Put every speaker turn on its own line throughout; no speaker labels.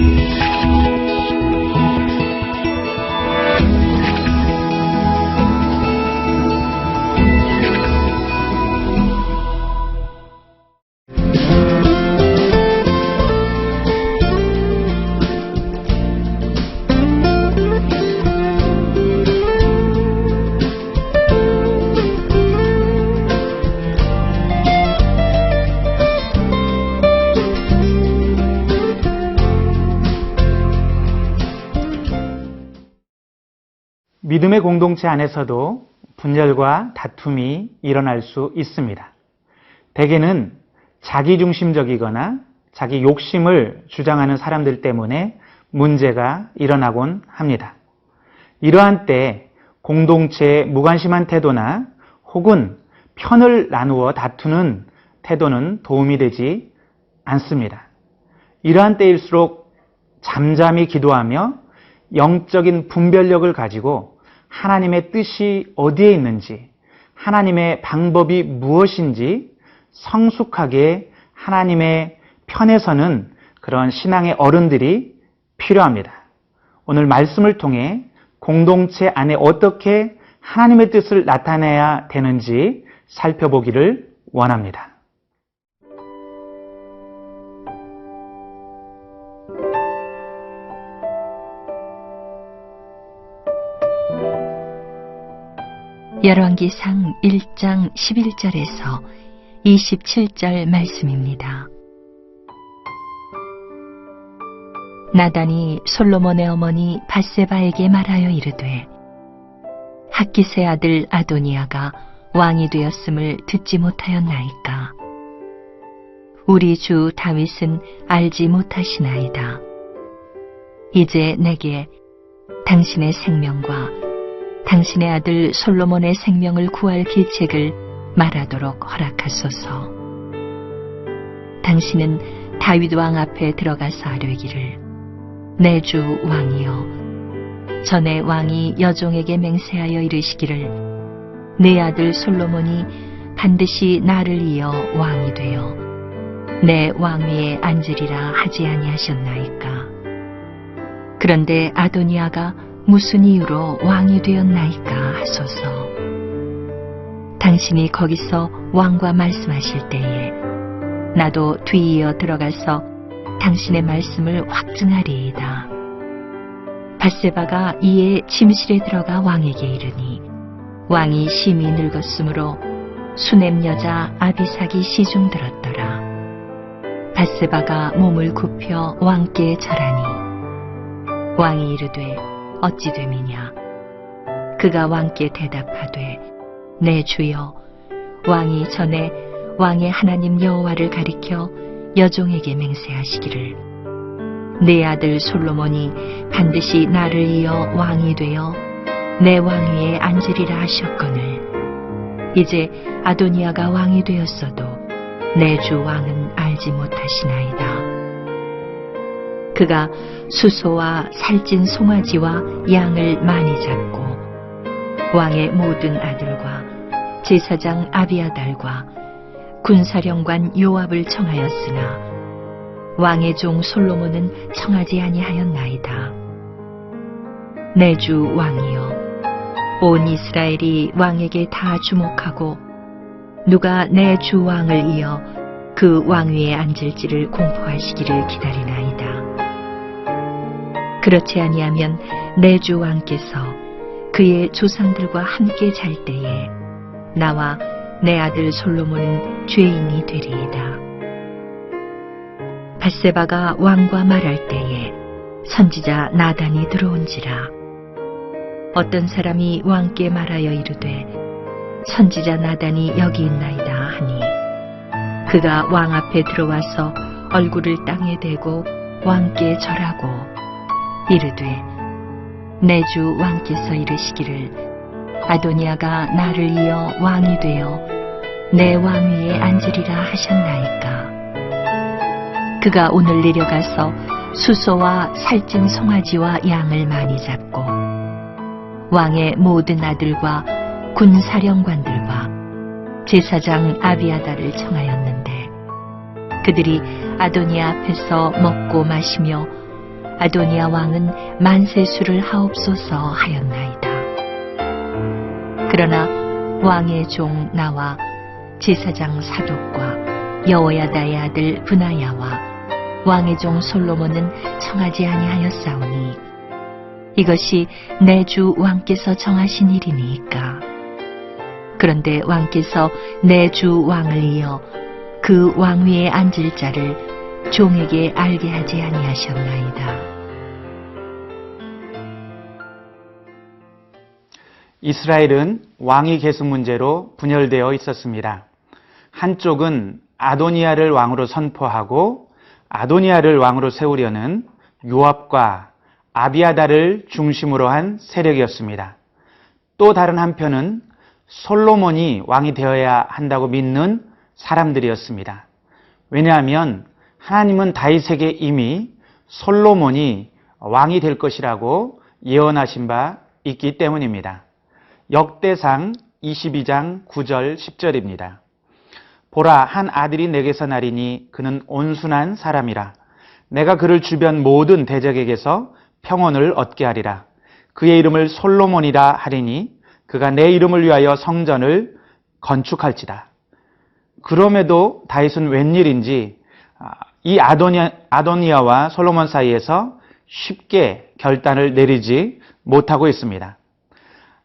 Bye. 믿음의 공동체 안에서도 분열과 다툼이 일어날 수 있습니다. 대개는 자기중심적이거나 자기 욕심을 주장하는 사람들 때문에 문제가 일어나곤 합니다. 이러한 때 공동체의 무관심한 태도나 혹은 편을 나누어 다투는 태도는 도움이 되지 않습니다. 이러한 때일수록 잠잠히 기도하며 영적인 분별력을 가지고 하나님의 뜻이 어디에 있는지, 하나님의 방법이 무엇인지 성숙하게 하나님의 편에서는 그런 신앙의 어른들이 필요합니다. 오늘 말씀을 통해 공동체 안에 어떻게 하나님의 뜻을 나타내야 되는지 살펴보기를 원합니다.
열왕기상 1장 11절에서 27절 말씀입니다. 나단이 솔로몬의 어머니 바세바에게 말하여 이르되 학기세 아들 아도니아가 왕이 되었음을 듣지 못하였나이까 우리 주 다윗은 알지 못하시나이다 이제 내게 당신의 생명과 당신의 아들 솔로몬의 생명을 구할 길책을 말하도록 허락하소서. 당신은 다윗 왕 앞에 들어가서 아뢰기를 내 주 왕이여 전에 왕이 여종에게 맹세하여 이르시기를 내 아들 솔로몬이 반드시 나를 이어 왕이 되어 내 왕위에 앉으리라 하지 아니하셨나이까 그런데 아도니아가 무슨 이유로 왕이 되었나이까 하소서. 당신이 거기서 왕과 말씀하실 때에 나도 뒤이어 들어가서 당신의 말씀을 확증하리이다. 바세바가 이에 침실에 들어가 왕에게 이르니 왕이 심히 늙었으므로 수냄 여자 아비삭이 시중 들었더라. 바세바가 몸을 굽혀 왕께 절하니 왕이 이르되 어찌 됨이냐? 그가 왕께 대답하되 내 주여. 왕이 전에 왕의 하나님 여호와를 가리켜 여종에게 맹세하시기를. 내 아들 솔로몬이 반드시 나를 이어 왕이 되어 내 왕위에 앉으리라 하셨거늘. 이제 아도니아가 왕이 되었어도 내 주 왕은 알지 못하시나이다. 그가 수소와 살찐 송아지와 양을 많이 잡고 왕의 모든 아들과 제사장 아비아달과 군사령관 요압을 청하였으나 왕의 종 솔로몬은 청하지 아니하였나이다. 내주 왕이여 온 이스라엘이 왕에게 다 주목하고 누가 내 주 왕을 이어 그 왕위에 앉을지를 공포하시기를 기다리나이다. 그렇지 아니하면 내 주 왕께서 그의 조상들과 함께 잘 때에 나와 내 아들 솔로몬은 죄인이 되리이다. 바세바가 왕과 말할 때에 선지자 나단이 들어온지라 어떤 사람이 왕께 말하여 이르되 선지자 나단이 여기 있나이다 하니 그가 왕 앞에 들어와서 얼굴을 땅에 대고 왕께 절하고 이르되 내 주 왕께서 이르시기를 아도니아가 나를 이어 왕이 되어 내 왕위에 앉으리라 하셨나이까? 그가 오늘 내려가서 수소와 살찐 송아지와 양을 많이 잡고 왕의 모든 아들과 군사령관들과 제사장 아비아다를 청하였는데 그들이 아도니아 앞에서 먹고 마시며 아도니아 왕은 만세수를 하옵소서 하였나이다. 그러나 왕의 종 나와 제사장 사독과 여호야다의 아들 분하야와 왕의 종 솔로몬은 청하지 아니하였사오니 이것이 내 주 왕께서 정하신 일이니까. 그런데 왕께서 내 주 왕을 이어 그 왕위에 앉을 자를 종에게 알게 하지 아니하셨나이다.
이스라엘은 왕위 계승 문제로 분열되어 있었습니다. 한쪽은 아도니아를 왕으로 선포하고 아도니아를 왕으로 세우려는 요압과 아비아다를 중심으로 한 세력이었습니다. 또 다른 한편은 솔로몬이 왕이 되어야 한다고 믿는 사람들이었습니다. 왜냐하면 하나님은 다윗에게 이미 솔로몬이 왕이 될 것이라고 예언하신 바 있기 때문입니다. 역대상 22장 9절 10절입니다. 보라 한 아들이 내게서 나리니 그는 온순한 사람이라 내가 그를 주변 모든 대적에게서 평온을 얻게 하리라 그의 이름을 솔로몬이라 하리니 그가 내 이름을 위하여 성전을 건축할지다 그럼에도 다윗은 웬일인지 아, 이 아도니아, 아도니아와 솔로몬 사이에서 쉽게 결단을 내리지 못하고 있습니다.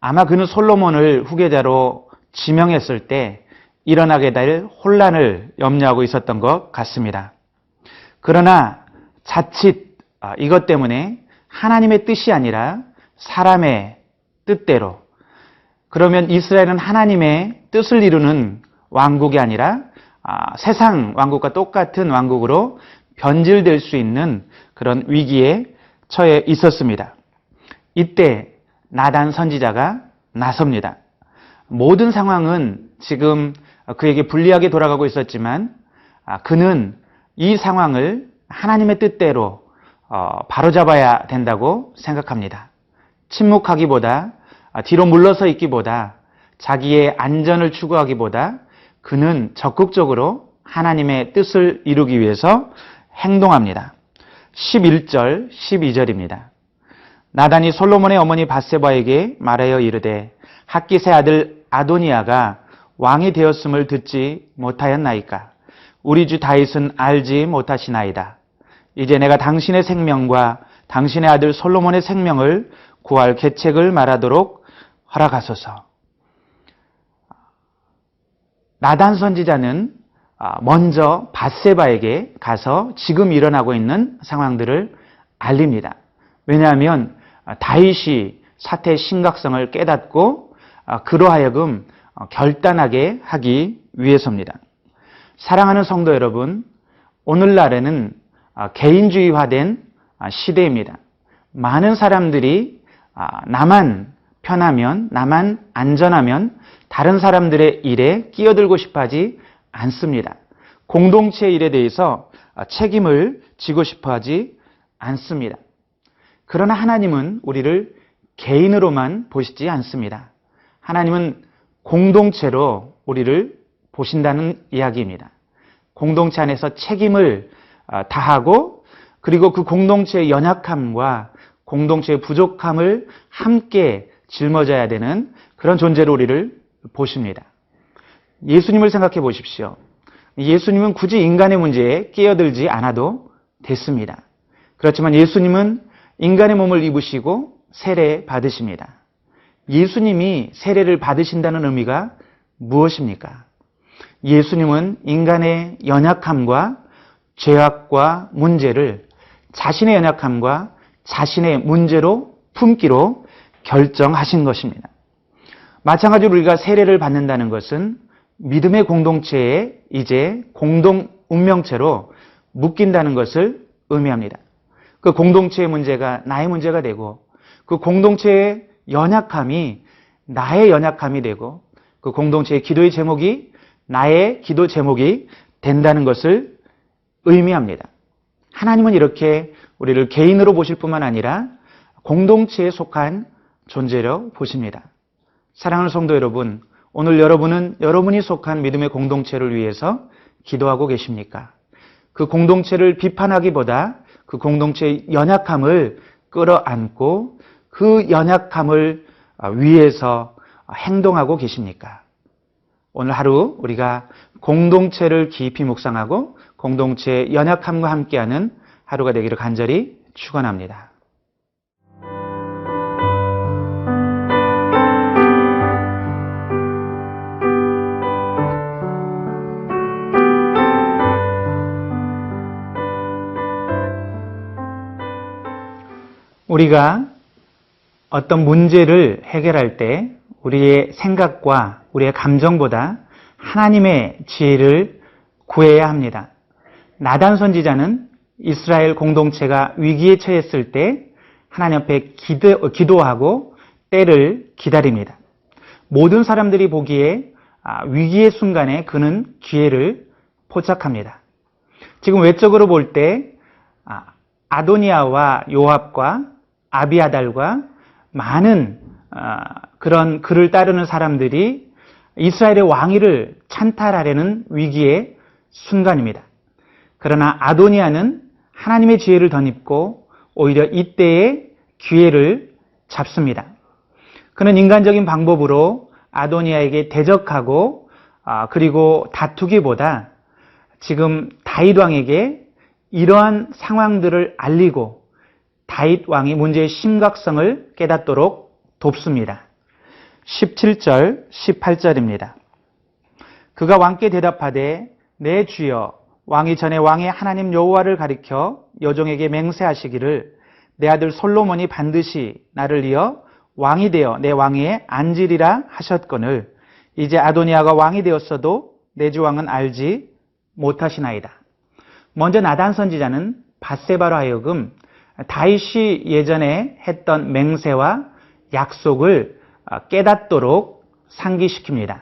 아마 그는 솔로몬을 후계자로 지명했을 때 일어나게 될 혼란을 염려하고 있었던 것 같습니다. 그러나 자칫 아, 이것 때문에 하나님의 뜻이 아니라 사람의 뜻대로 그러면 이스라엘은 하나님의 뜻을 이루는 왕국이 아니라 아, 세상 왕국과 똑같은 왕국으로 변질될 수 있는 그런 위기에 처해 있었습니다. 이때 나단 선지자가 나섭니다. 모든 상황은 지금 그에게 불리하게 돌아가고 있었지만 아, 그는 이 상황을 하나님의 뜻대로 어, 바로잡아야 된다고 생각합니다. 침묵하기보다 아, 뒤로 물러서 있기보다 자기의 안전을 추구하기보다 그는 적극적으로 하나님의 뜻을 이루기 위해서 행동합니다. 11절, 12절입니다. 나단이 솔로몬의 어머니 바세바에게 말하여 이르되 학기세 아들 아도니아가 왕이 되었음을 듣지 못하였나이까 우리 주 다윗은 알지 못하시나이다. 이제 내가 당신의 생명과 당신의 아들 솔로몬의 생명을 구할 계책을 말하도록 허락하소서. 나단 선지자는 아, 먼저 바세바에게 가서 지금 일어나고 있는 상황들을 알립니다. 왜냐하면 아, 다윗이 사태의 심각성을 깨닫고 아, 그로 하여금 어, 결단하게 하기 위해서입니다. 사랑하는 성도 여러분, 오늘날에는 개인주의화된 시대입니다. 많은 사람들이 나만 편하면, 나만 안전하면 다른 사람들의 일에 끼어들고 싶어 하지 않습니다. 공동체 일에 대해서 책임을 지고 싶어 하지 않습니다. 그러나 하나님은 우리를 개인으로만 보시지 않습니다. 하나님은 공동체로 우리를 보신다는 이야기입니다. 공동체 안에서 책임을 다하고 그리고 그 공동체의 연약함과 공동체의 부족함을 함께 짊어져야 되는 그런 존재로 우리를 보십니다. 예수님을 생각해 보십시오. 예수님은 굳이 인간의 문제에 끼어들지 않아도 됐습니다. 그렇지만 예수님은 인간의 몸을 입으시고 세례 받으십니다. 예수님이 세례를 받으신다는 의미가 무엇입니까? 예수님은 인간의 연약함과 죄악과 문제를 자신의 연약함과 자신의 문제로 품기로 결정하신 것입니다. 마찬가지로 우리가 세례를 받는다는 것은 믿음의 공동체에 이제 공동 운명체로 묶인다는 것을 의미합니다. 그 공동체의 문제가 나의 문제가 되고 그 공동체의 연약함이 나의 연약함이 되고 그 공동체의 기도의 제목이 나의 기도 제목이 된다는 것을 의미합니다. 하나님은 이렇게 우리를 개인으로 보실 뿐만 아니라 공동체에 속한 존재로 보십니다. 사랑하는 성도 여러분, 오늘 여러분은 여러분이 속한 믿음의 공동체를 위해서 기도하고 계십니까? 그 공동체를 비판하기보다 그 공동체의 연약함을 끌어안고 그 연약함을 위해서 행동하고 계십니까? 오늘 하루 우리가 공동체를 깊이 묵상하고 공동체의 연약함과 함께하는 하루가 되기를 간절히 축원합니다. 우리가 어떤 문제를 해결할 때 우리의 생각과 우리의 감정보다 하나님의 지혜를 구해야 합니다. 나단 선지자는 이스라엘 공동체가 위기에 처했을 때 하나님 앞에 기도, 기도하고 때를 기다립니다. 모든 사람들이 보기에 아, 위기의 순간에 그는 기회를 포착합니다. 지금 외적으로 볼 때 아, 아도니아와 요압과 아비아달과 많은 아, 그런 그를 따르는 사람들이 이스라엘의 왕위를 찬탈하려는 위기의 순간입니다. 그러나 아도니아는 하나님의 지혜를 덧입고 오히려 이때의 기회를 잡습니다. 그는 인간적인 방법으로 아도니아에게 대적하고 아, 그리고 다투기보다 지금 다윗 왕에게 이러한 상황들을 알리고 다윗 왕이 문제의 심각성을 깨닫도록 돕습니다. 17절, 18절입니다. 그가 왕께 대답하되 내 주여 왕이 전에 왕의 하나님 여호와를 가리켜 여종에게 맹세하시기를 내 아들 솔로몬이 반드시 나를 이어 왕이 되어 내 왕위에 앉으리라 하셨거늘 이제 아도니아가 왕이 되었어도 내 주 왕은 알지 못하시나이다. 먼저 나단 선지자는 바세바로 하여금 다윗이 예전에 했던 맹세와 약속을 깨닫도록 상기시킵니다.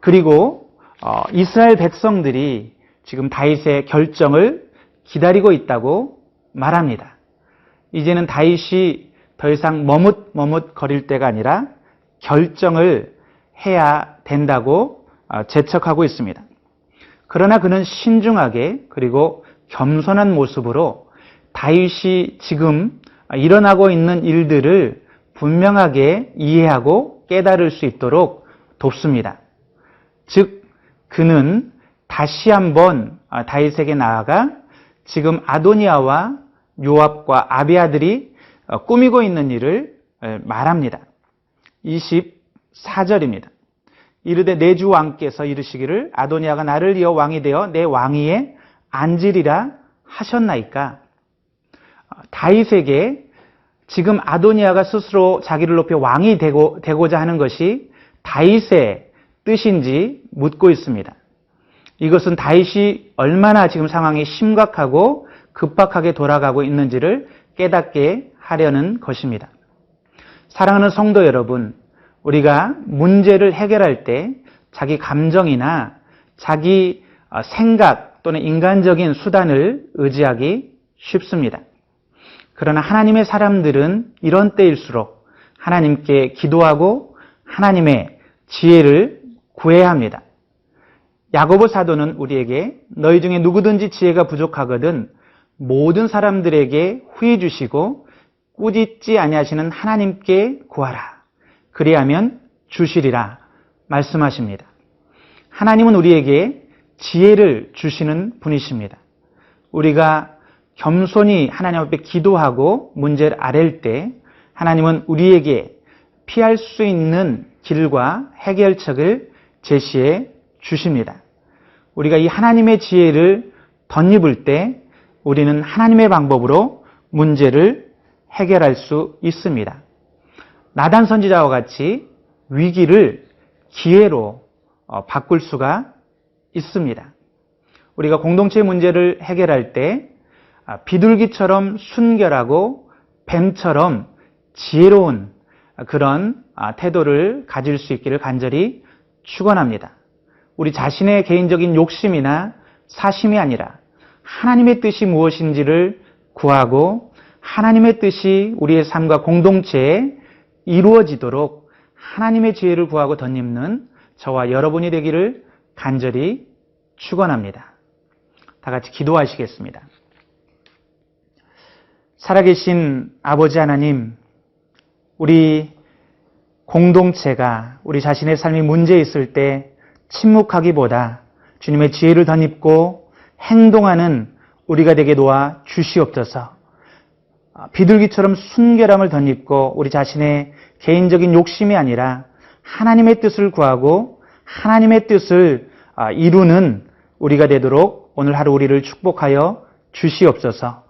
그리고 어, 이스라엘 백성들이 지금 다윗의 결정을 기다리고 있다고 말합니다. 이제는 다윗이 더 이상 머뭇머뭇 거릴 때가 아니라 결정을 해야 된다고 어, 재촉하고 있습니다. 그러나 그는 신중하게 그리고 겸손한 모습으로 다윗이 지금 일어나고 있는 일들을 분명하게 이해하고 깨달을 수 있도록 돕습니다. 즉 그는 다시 한번 다윗에게 나아가 지금 아도니아와 요압과 아비아들이 꾸미고 있는 일을 말합니다. 24절입니다. 이르되 내 주 왕께서 이르시기를 아도니아가 나를 이어 왕이 되어 내 왕위에 앉으리라 하셨나이까? 다윗에게 지금 아도니아가 스스로 자기를 높여 왕이 되고, 되고자 하는 것이 다윗의 뜻인지 묻고 있습니다. 이것은 다윗이 얼마나 지금 상황이 심각하고 급박하게 돌아가고 있는지를 깨닫게 하려는 것입니다. 사랑하는 성도 여러분, 우리가 문제를 해결할 때 자기 감정이나 자기 생각 또는 인간적인 수단을 의지하기 쉽습니다. 그러나 하나님의 사람들은 이런 때일수록 하나님께 기도하고 하나님의 지혜를 구해야 합니다. 야고보 사도는 우리에게 너희 중에 누구든지 지혜가 부족하거든 모든 사람들에게 후히 주시고 꾸짖지 아니하시는 하나님께 구하라. 그리하면 주시리라 말씀하십니다. 하나님은 우리에게 지혜를 주시는 분이십니다. 우리가 겸손히 하나님 앞에 기도하고 문제를 아랠 때 하나님은 우리에게 피할 수 있는 길과 해결책을 제시해 주십니다. 우리가 이 하나님의 지혜를 덧입을 때 우리는 하나님의 방법으로 문제를 해결할 수 있습니다. 나단 선지자와 같이 위기를 기회로 어, 바꿀 수가 있습니다. 우리가 공동체 문제를 해결할 때 아, 비둘기처럼 순결하고 뱀처럼 지혜로운 그런 아, 태도를 가질 수 있기를 간절히 축원합니다. 우리 자신의 개인적인 욕심이나 사심이 아니라 하나님의 뜻이 무엇인지를 구하고 하나님의 뜻이 우리의 삶과 공동체에 이루어지도록 하나님의 지혜를 구하고 덧입는 저와 여러분이 되기를 간절히 축원합니다. 다 같이 기도하시겠습니다. 살아계신 아버지 하나님, 우리 공동체가 우리 자신의 삶이 문제 있을 때 침묵하기보다 주님의 지혜를 덧입고 행동하는 우리가 되게 도와 주시옵소서. 아, 비둘기처럼 순결함을 덧입고 우리 자신의 개인적인 욕심이 아니라 하나님의 뜻을 구하고 하나님의 뜻을 아, 이루는 우리가 되도록 오늘 하루 우리를 축복하여 주시옵소서.